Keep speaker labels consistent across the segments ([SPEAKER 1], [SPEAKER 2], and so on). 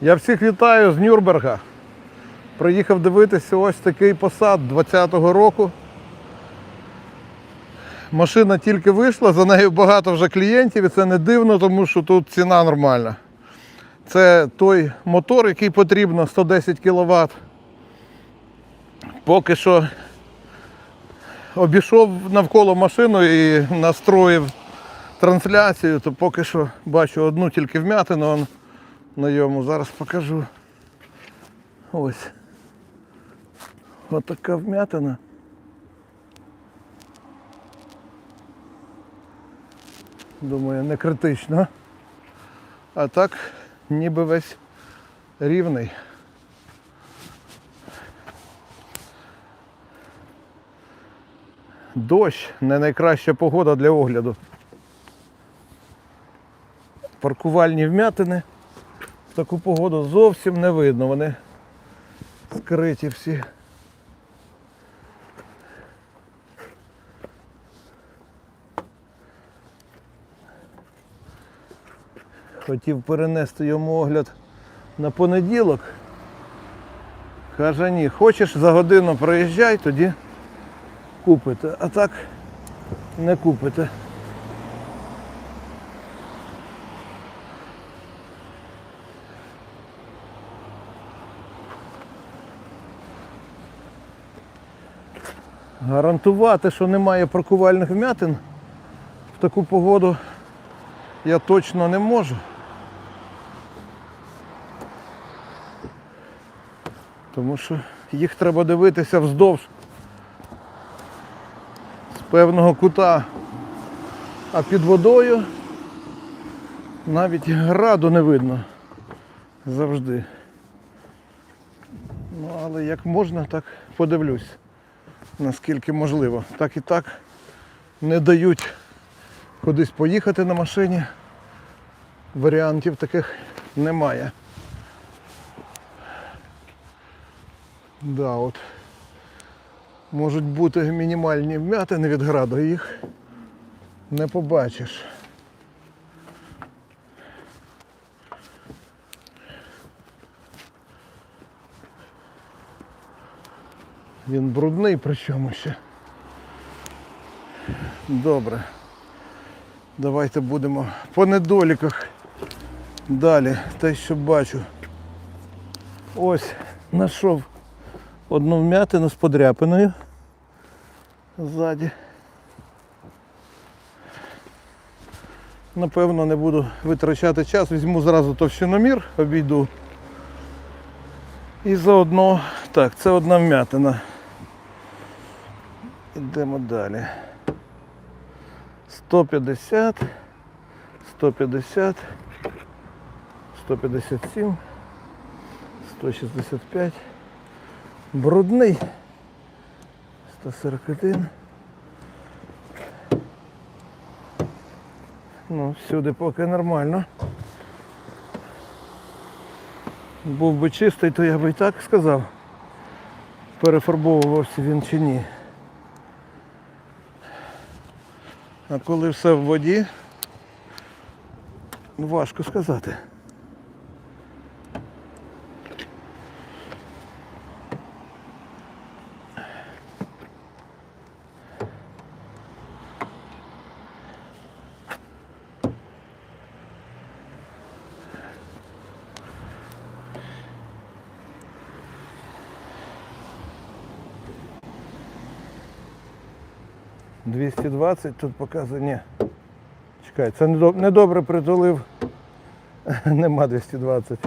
[SPEAKER 1] Я всіх вітаю з Нюрнберга. Приїхав дивитися ось такий посад 20-го року. Машина тільки вийшла, за нею багато вже клієнтів, і це не дивно, тому що тут ціна нормальна. Це той мотор, який потрібно 110 кВт. Поки що обійшов навколо машину і настроїв трансляцію, то поки що бачу одну тільки вмятину на йому. Зараз покажу. Ось. Отака вмятина. Думаю, не критично. А так ніби весь рівний. Дощ не найкраща погода для огляду. Паркувальні вмятини таку погоду зовсім не видно. Вони скриті всі. Хотів перенести йому огляд на понеділок. Каже, ні, хочеш за годину проїжджай, тоді купите. А так не купите. Гарантувати, що немає паркувальних вмятин в таку погоду я точно не можу. Тому що їх треба дивитися вздовж з певного кута. А під водою навіть граду не видно завжди. Ну, але як можна, так подивлюсь, наскільки можливо. Так і так не дають кудись поїхати на машині. Варіантів таких немає. Да, от. Можуть бути мінімальні вмятини від граду, їх не побачиш. Він брудний причому ще. Добре. Давайте будемо по недоліках. Далі те, що бачу. Ось знайшов одну вмятину з подряпиною ззаді. Напевно, не буду витрачати час, візьму зразу товщиномір, обійду. І заодно, так, це одна вмятина. Йдемо далі. 150, 150, 157, 165. Брудний. 141. Ну, всюди поки нормально. Був би чистий, то я би і так сказав. Перефарбовувався він чи ні. А коли все в воді, ну, важко сказати. Двісті двадцять тут показує. Ні. Чекай, це недо- недобре притулив. Нема 220.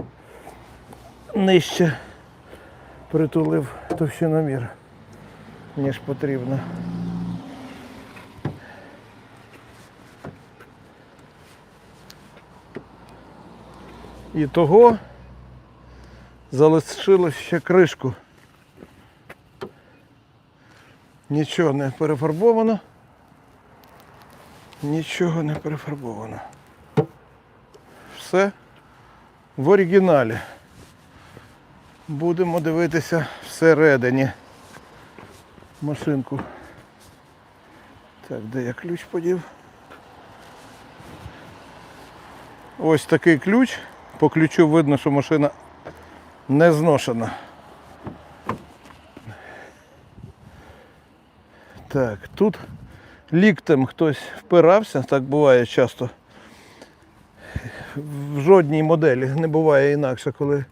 [SPEAKER 1] Нижче притулив товщиномір, ніж потрібно. І того залишилось ще кришку. Нічого не перефарбовано. Нічого не перефарбовано. Все в оригіналі. Будемо дивитися всередині машинку. Так, де я ключ подів? Ось такий ключ По ключу видно, що машина не зношена. Так, тут ліктем хтось впирався, так буває часто. В жодній моделі не буває інакше, коли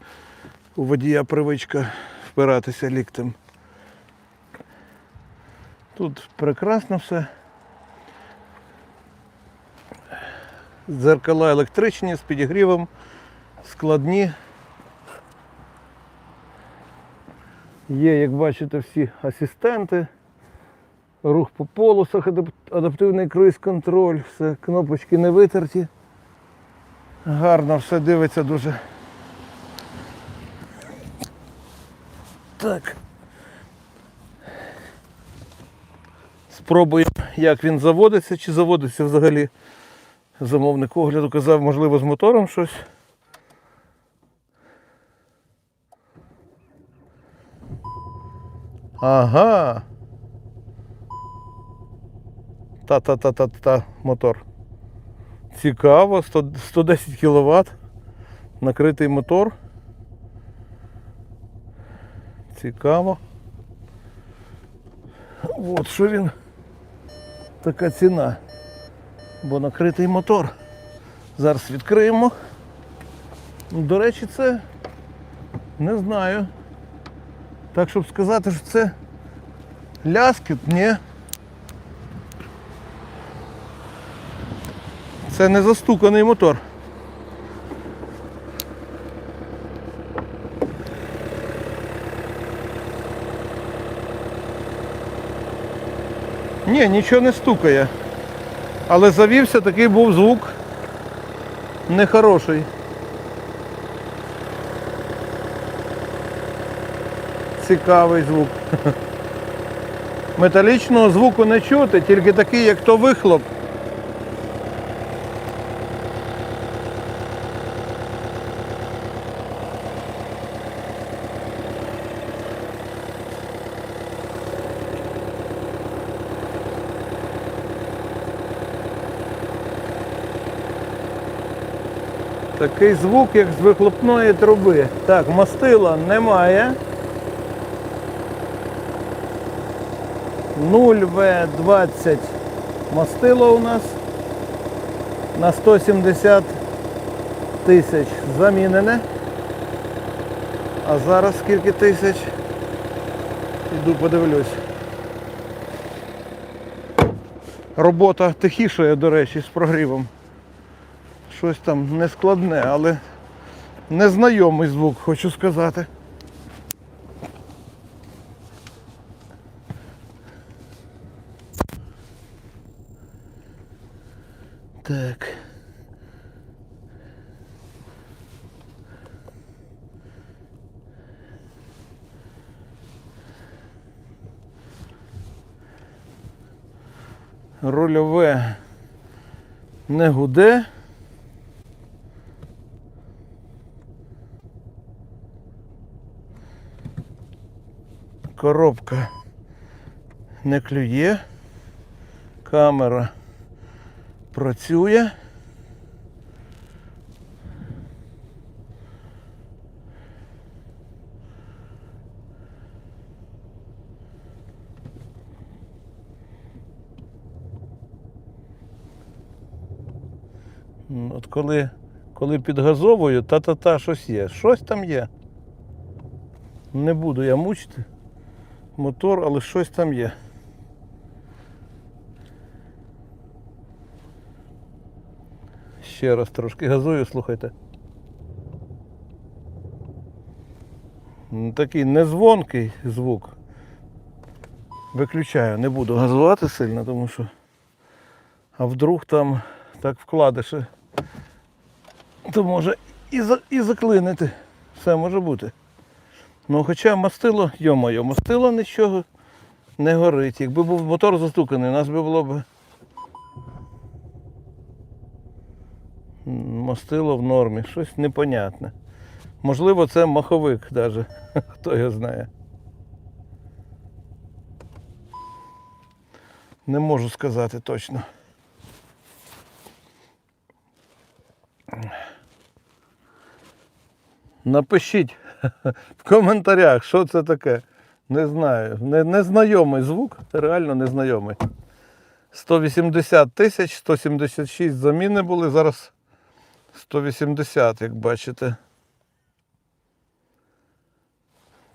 [SPEAKER 1] у водія привичка впиратися ліктем. Тут прекрасно все. Дзеркала електричні з підігрівом, складні. Є, як бачите, всі асистенти, рух по полосах, адаптивний круїз-контроль, все, кнопочки не витерті. Гарно все дивиться дуже. Так. Спробуємо, як він заводиться, чи заводиться взагалі. Замовник огляду казав, можливо, з мотором щось. Ага. Та-та-та-та-та мотор. Цікаво, 100, 110 кВт. Накритий мотор. Цікаво. От що він. Така ціна. Бо накритий мотор. Зараз відкриємо. До речі, це не знаю. Так, щоб сказати, що це ляскіт, ні. Це не застуканий мотор. Ні, нічого не стукає. Але завівся, такий був звук нехороший. Цікавий звук. Металічного звуку не чути, тільки такий, як то вихлоп. Такий звук, як з вихлопної труби. Так, мастила немає. 0В20 мастило у нас на 170 тисяч замінене. А зараз скільки тисяч? Іду подивлюсь. Робота тихішає, до речі, з прогрівом. Щось там нескладне, але незнайомий звук, хочу сказати. Так. Рульове не гуде. Коробка не клює. Камера працює. От коли, коли підгазовую, та-та-та щось є. Щось там є. Не буду я мучити мотор, але щось там є. Ще раз трошки газую, слухайте. Такий незвонкий звук. Виключаю, не буду газувати сильно, тому що. А вдруг там так вкладиши, то може і, і заклинити. Все може бути. Ну хоча мастило, йо-моє, мастило нічого не горить. Якби був мотор застуканий, у нас би було б мастило в нормі, щось непонятне. Можливо, це маховик навіть. Хто його знає. Не можу сказати точно. Напишіть в коментарях, що це таке. Не знаю. Не, незнайомий звук, реально незнайомий. 180 тисяч, 176 заміни були, зараз 180, як бачите.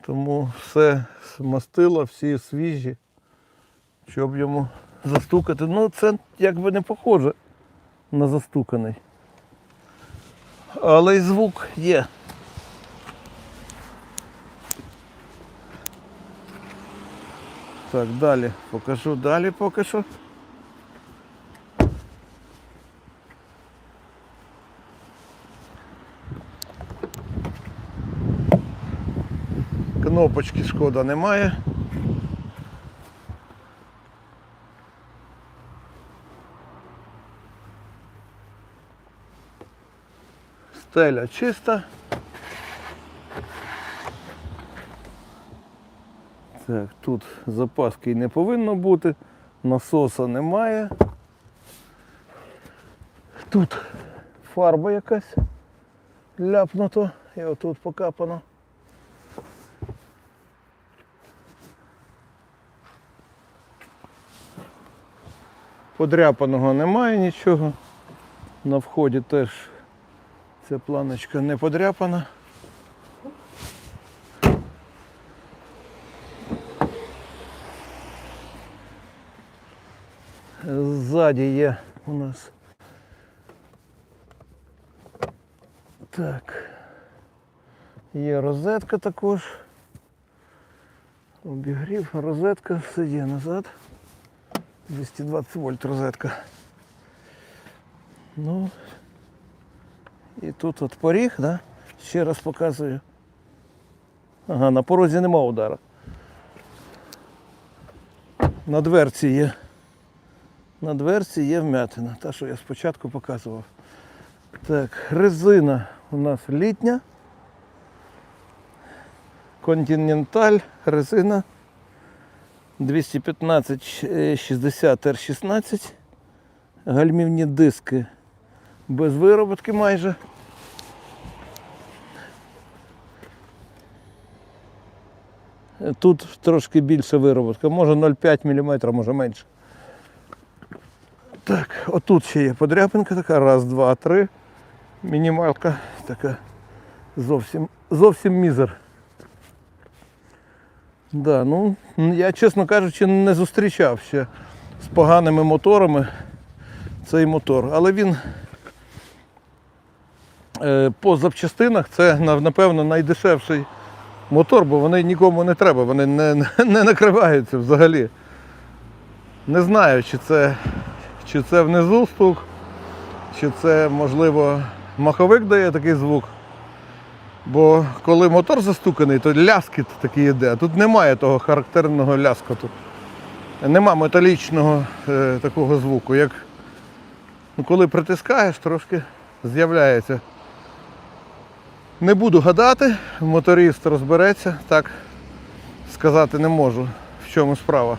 [SPEAKER 1] Тому все мастило, всі свіжі, щоб йому застукати. Ну, це якби не похоже на застуканий. Але й звук є. Так, далі покажу далі поки що. Кнопочки шкода немає. Стеля чиста. Так, тут запаски й не повинно бути, насоса немає. Тут фарба якась ляпнуто і отут покапано. Подряпаного немає нічого. На вході теж ця планочка не подряпана. Ззаді є у нас. Так. Є розетка також. Обігрів, розетка, все є назад. 220 вольт розетка. Ну і тут от поріг, да? Ще раз показую. Ага, на порозі нема удара. На дверці є. На дверці є вмятина, та, що я спочатку показував. Так, резина у нас літня. Континенталь, резина 215 е, 60 R16. Гальмівні диски без вироботки майже. Тут трошки більше вироботка, може 0,5 мм, може менше. Так, отут ще є подряпинка така, раз, два, три. Мінімалка така зовсім, зовсім мізер. Да, ну, я, чесно кажучи, не зустрічав ще з поганими моторами цей мотор. Але він е, по запчастинах це напевно найдешевший мотор, бо вони нікому не треба, вони не, не накриваються взагалі. Не знаю, чи це, чи це внизу стук, чи це, можливо, маховик дає такий звук. Бо коли мотор застуканий, то ляскіт такий йде. Тут немає того характерного ляскоту. Нема металічного е, такого звуку. Як ну, коли притискаєш, трошки з'являється. Не буду гадати, моторист розбереться, так сказати не можу, в чому справа.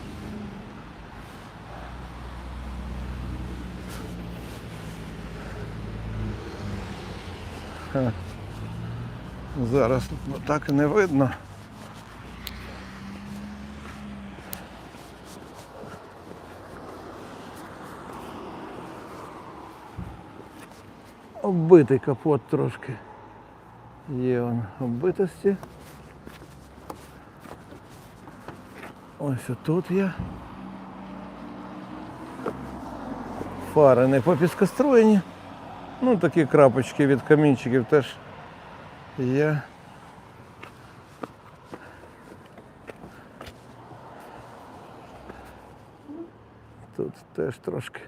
[SPEAKER 1] Зараз так не видно. Оббитий капот трошки. Є он оббитості. Ось отут є. Фари не попіскостроєні. Ну такі крапочки від камінчиків теж є. Тут теж трошки.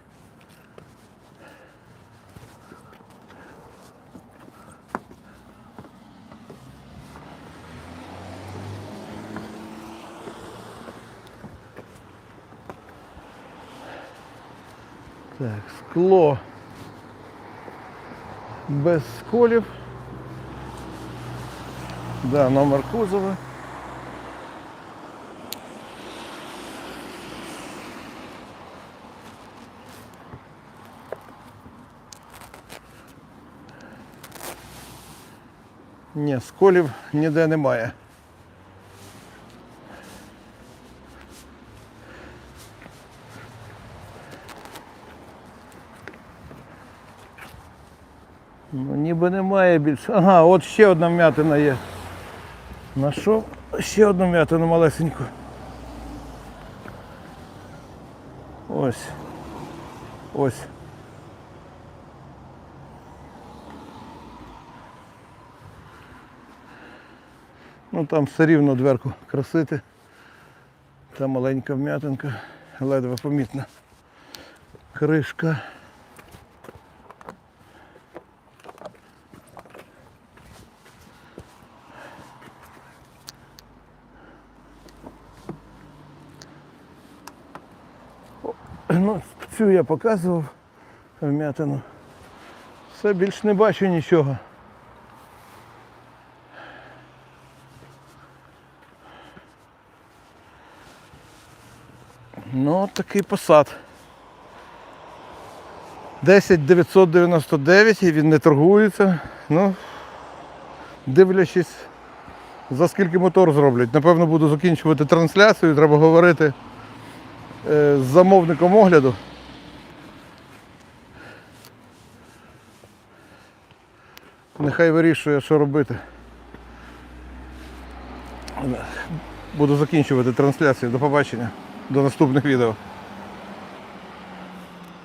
[SPEAKER 1] Так, скло Без сколів. Да, номер кузова. Ні, сколів ніде немає. Ну, ніби немає більше. Ага, от ще одна вмятина є. Нашов ще одну м'ятину малесеньку. Ось. Ось. Ну там все рівно дверку красити. Та маленька вм'ятинка, ледве помітна. Кришка. О, Ну, цю я показував вм'ятину. Все більш не бачу нічого. Ну, от такий посад. 10 999 і він не торгується. Ну, дивлячись, за скільки мотор зроблять. Напевно, буду закінчувати трансляцію, треба говорити е, з замовником огляду. Нехай вирішує, що робити. Буду закінчувати трансляцію. До побачення. До наступних відео.